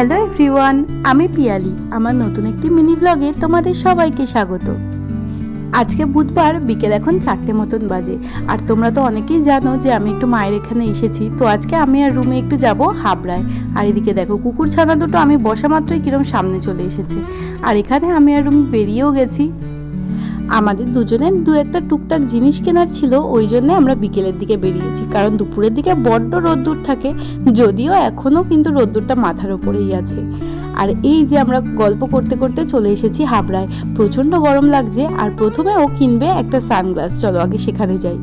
Hello everyone আমি পিয়ালি, আমার নতুন একটি মিনি ব্লগে তোমাদের সবাইকে স্বাগত। আজকে বুধবার বিকেল এখন চারটে মতন বাজে, আর তোমরা তো অনেকেই জানো যে আমি একটু মায়ের এখানে এসেছি, তো আজকে আমি আর রুমে একটু যাব হাবড়ায়। আর এদিকে দেখো কুকুর ছানা দুটো আমি বসা মাত্রই কিরম সামনে চলে এসেছে। আর এখানে আমি আর রুম বেরিয়েও গেছি। আমাদের দুজনের দু একটা টুকটাক জিনিস কেনার ছিল, ওই জন্য আমরা বিকেলের দিকে বেরিয়েছি। কারণ দুপুরের দিকে বড্ড রোদ্দুর থাকে, যদিও এখনও কিন্তু রোদ্দুরটা মাথার ওপরেই আছে। আর এই যে আমরা গল্প করতে করতে চলে এসেছি হাবড়ায়। প্রচণ্ড গরম লাগছে, আর প্রথমে ও কিনবে একটা সানগ্লাস। চলো আগে সেখানে যাই।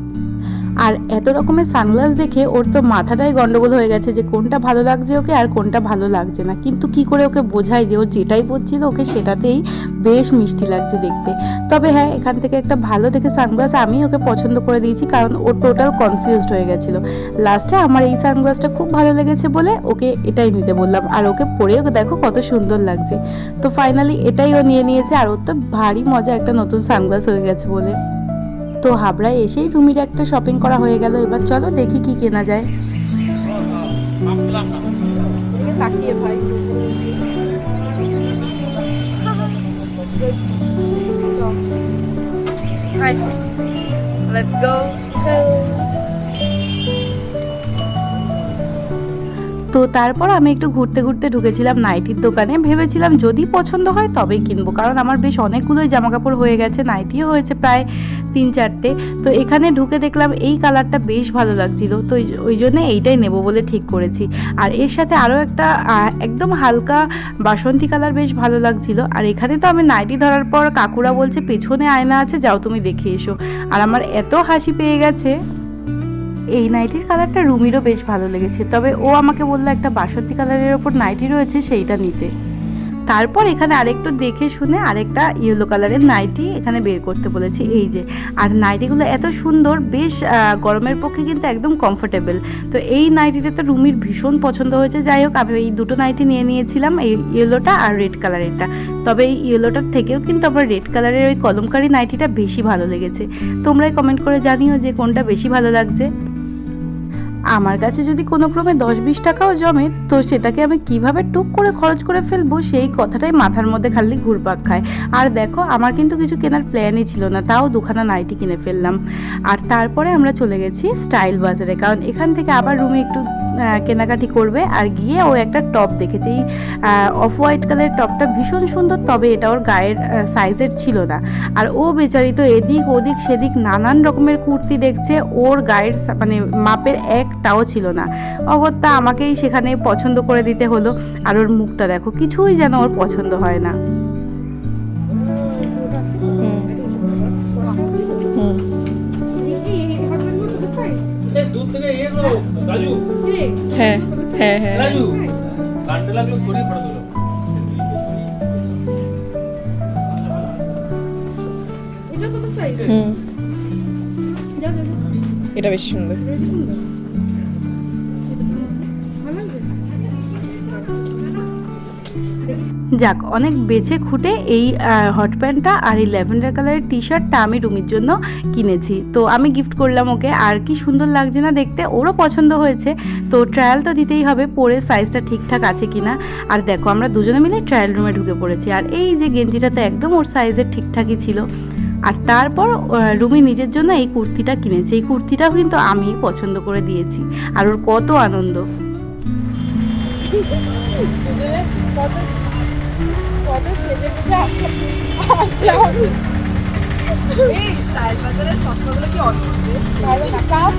আর এত রকমের সানগ্লাস দেখে ওর তো মাথাটাই গন্ডগোল হয়ে গেছে যে কোনটা ভালো লাগছে ওকে আর কোনটা ভালো লাগছে না। কিন্তু কি করে ওকে বোঝাই যে ও যেটাই পরছিল ওকে সেটাতেই বেশ মিষ্টি লাগছে দেখতে। তবে হ্যাঁ এখান থেকে একটা ভালো দেখে সানগ্লাস আমি ওকে পছন্দ করে দিয়েছি কারণ ও টোটাল কনফিউজড হয়ে গেছিল। লাস্টে আমার এই সানগ্লাসটা খুব ভালো লেগেছে বলে ওকে এটাই নিতে বললাম। আর ওকে পরেও দেখো কত সুন্দর লাগছে। তো ফাইনালি এটাই ও নিয়ে নিয়েছে আর ওর তো ভারী মজা একটা নতুন সানগ্লাস হয়ে গেছে বলে। তো হাবড়ায় এসেই রুমির একটা শপিং করা হয়ে গেল। এবার চলো দেখি কি কেনা যায়। ভাই। লেটস গো তো তারপর আমি একটু ঘুরতে ঘুরতে ঢুকেছিলাম নাইটির দোকানে। ভেবেছিলাম যদি পছন্দ হয় তবেই কিনবো, কারণ আমার বেশ অনেকগুলোই জামা কাপড় হয়ে গেছে, নাইটিও হয়েছে প্রায় তিন চারটে। তো এখানে ঢুকে দেখলাম এই কালারটা বেশ ভালো লাগছিল, তো ওই- জন্য এইটাই নেব বলে ঠিক করেছি। আর এর সাথে আরও একটা একদম হালকা বাসন্তী কালার বেশ ভালো লাগছিল। আর এখানে তো আমি নাইটি ধরার পর কাকুরা বলছে, পেছনে আয়না আছে, যাও তুমি দেখে এসো। আর আমার এত হাসি পেয়ে গেছে। এই নাইটির কালারটা রুমিরও বেশ ভালো লেগেছে। তবে ও আমাকে বলল একটা বাসন্তী কালারের ওপর নাইটি রয়েছে, সেইটা নিতে। তারপর এখানে আরেকটু দেখে শুনে আরেকটা ইয়েলো কালারের নাইটি এখানে বের করতে বলেছি। এই যে, আর নাইটিগুলো এত সুন্দর, বেশ গরমের পক্ষে কিন্তু একদম কমফোর্টেবল তো এই নাইটিটা তো রুমির ভীষণ পছন্দ হয়েছে। যাই হোক, আমি এই দুটো নাইটি নিয়ে নিয়েছিলাম, এই ইয়েলোটা আর রেড কালারেরটা তবে এই ইয়েলোটার থেকেও কিন্তু আমার রেড কালারের ওই কলমকারি নাইটিটা বেশি ভালো লেগেছে। তোমরাই কমেন্ট করে জানিও যে কোনটা বেশি ভালো লাগছে। আমার কাছে যদি কোনো ক্রমে দশ বিশ টাকাও জমে, তো সেটাকে আমি কীভাবে টুক করে খরচ করে ফেলব, সেই কথাটাই মাথার মধ্যে খালি ঘুরপাক খায়। আর দেখো, আমার কিন্তু কিছু কেনার প্ল্যানই ছিল না, তাও দুখানা নাইটি কিনে ফেললাম। আর তারপরে আমরা চলে গেছি স্টাইল বাজারে, কারণ এখান থেকে আবার রুমে একটু কেনাকাটি করবে আর গিয়ে ও একটা টপ দেখেছে। এই অফ হোয়াইট কালারের টপটা ভীষণ সুন্দর, তবে এটা ওর গায়ের সাইজের ছিল না। আর ও বেচারি তো এদিক ওদিক সেদিক নানান রকমের কুর্তি দেখছে, ওর গায়ের মানে মাপের একটাও ছিল না। অগত্যা আমাকেই সেখানে পছন্দ করে দিতে হলো, আর ওর মুখটা দেখো, কিছুই যেন ওর পছন্দ হয় না। হ্যাঁ হ্যাঁ। রাজু কান্ডে লাগল সরিয়ে ফটো তোলো হুম। এটা বেশি সুন্দর। যাক, অনেক বেছে খুঁটে এই হট প্যান্টটা আর এই ল্যাভেন্ডার কালারের টি শার্টটা আমি রুমির জন্য কিনেছি। তো আমি গিফট করলাম ওকে, আর কি সুন্দর লাগছে না দেখতে, ওরও পছন্দ হয়েছে। তো ট্রায়াল তো দিতেই হবে, পরে সাইজটা ঠিকঠাক আছে কি না আর দেখো, আমরা দুজনে মিলে ট্রায়াল রুমে ঢুকে পড়েছি, আর এই যে গেঞ্জিটা তো একদম ওর সাইজের ঠিকঠাকই ছিল। আর তারপর রুমি নিজের জন্য এই কুর্তিটা কিনেছে। এই কুর্তিটাও কিন্তু আমি পছন্দ করে দিয়েছি, আর ওর কত আনন্দ। কত সেজে গুজে আসলাম আসলাম এই স্টাইল বাজারের চশমাগুলো কি অদ্ভুত কাছ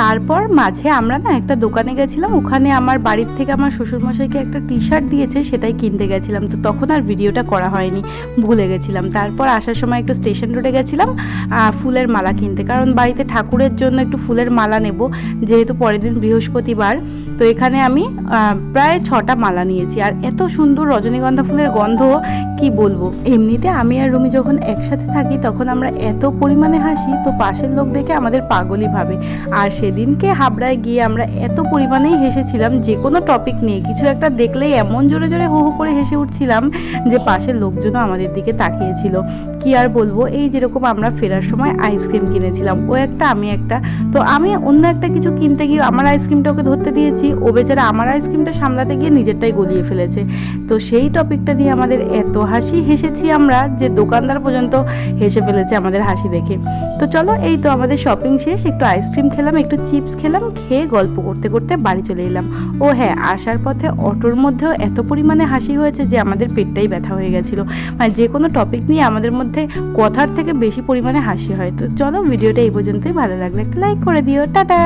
তারপর মাঝে আমরা না একটা দোকানে গেছিলাম ওখানে আমার বাড়ির থেকে আমার শ্বশুরমশাইকে একটা টি শার্ট দিয়েছে সেটাই কিনতে গেছিলাম। তো তখন আর ভিডিওটা করা হয়নি ভুলে গেছিলাম। তারপর আসার সময় একটু স্টেশন রোডে গেছিলাম ফুলের মালা কিনতে। কারণ বাড়িতে ঠাকুরের জন্য একটু ফুলের মালা নেব যেহেতু পরের দিন বৃহস্পতিবার। তো এখানে আমি প্রায় ছটা মালা নিয়েছি। আর এত সুন্দর রজনীগন্ধা ফুলের গন্ধ, কি বলব? এমনিতে আমি আর রুমি যখন একসাথে থাকি, তখন আমরা এত পরিমাণে হাসি, তো পাশের লোক দেখে আমাদের পাগলই ভাবে। আর সেদিনকে হাবড়ায় গিয়ে আমরা এত পরিমাণেই হেসেছিলাম, যে কোনো টপিক নিয়ে। কিছু একটা দেখলেই এমন জোরে জোরে হো হো করে হেসে উঠছিলাম, যে পাশের লোকজনও আমাদের দিকে তাকিয়েছিল। কি আর বলব, এই যেরকম আমরা ফেরার সময় আইসক্রিম কিনেছিলাম। ও একটা, আমি একটা। তো আমি অন্য একটা কিছু কিনতে গিয়ে আমার আইসক্রিমটা ওকে ধরতে দিয়েছি। ফেলেছি ও বেচারা আমার আইসক্রিমটা সামলাতে গিয়ে নিজেরটাই গলিয়ে ফেলেছে। তো সেই টপিকটা দিয়ে আমাদের এত হাসি হেসেছি আমরা যে দোকানদার পর্যন্ত হেসে ফেলেছে আমাদের হাসি দেখে। তো চলো, এই তো আমাদের শপিং শেষ। একটু আইসক্রিম খেলাম, একটু চিপস খেলাম, খেয়ে গল্প করতে করতে বাড়ি চলে এলাম। ও হ্যাঁ আসার পথে অটোর মধ্যেও এত পরিমাণে হাসি হয়েছে যে আমাদের পেটটাই ব্যথা হয়ে গেছিল। মানে যে কোনো টপিক নিয়ে আমাদের মধ্যে কথার থেকে বেশি পরিমাণে হাসি হয়। তো চলো, ভিডিওটা এই পর্যন্তই। ভালো লাগলে একটা লাইক করে দিও। টাটা!